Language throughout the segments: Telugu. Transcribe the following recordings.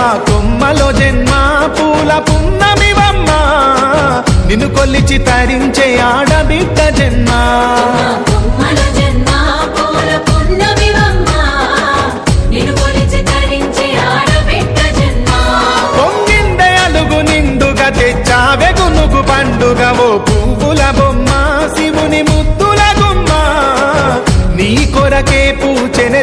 కొమ్మ కొమ్మలో జన్మ పూల పున్నమివమ్మ. నిన్ను కొల్లిచి తరించే ఆడబిడ్డ జన్మ. పొంగిందే అలుగు నిండుగా తెచ్చావె గునుగు పండుగ ఓ పువ్వుల బొమ్మ శివుని ముద్దుల గుమ్మ. నీ కొరకే పూచెనె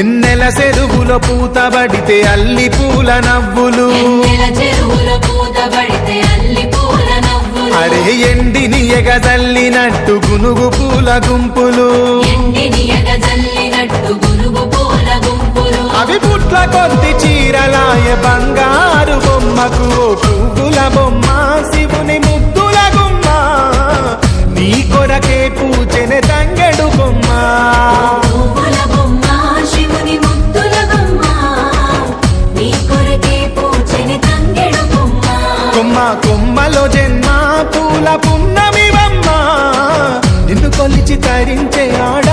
ఎన్నెల చెరువుల పూతబడితే అల్లి పూల నవ్వులు. అరే ఎండిని తల్లినట్టు గునుగు పూల గుంపులు. అవి పుట్ల కొద్ది కొమ్మలో జన్మ పూల పున్నమివమ్మ. నిన్ను కొలిచి తరించే ఆడ